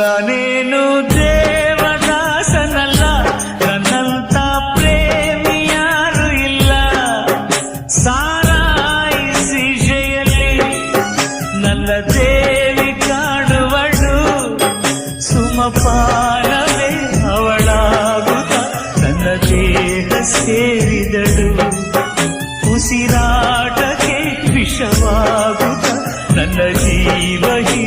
ನಾನೇನು ದೇವದಾಸನಲ್ಲ, ನನ್ನಂತ ಪ್ರೇಮಿ ಯಾರು ಇಲ್ಲ. ಸಾರಾಯಿ ಸೀಶೆಯಲ್ಲಿ ನನ್ನ ದೇವಿ ಕಾಡುವಳು. ಸುಮಪಾನವೇ ಅವಳಾಗುತ್ತ, ನನ್ನ ದೇಹ ಸೇರಿದಳು. ಉಸಿರಾಟಕ್ಕೆ ವಿಷವಾಗುತ್ತ, ನನ್ನ ಜೀವ ಹೀ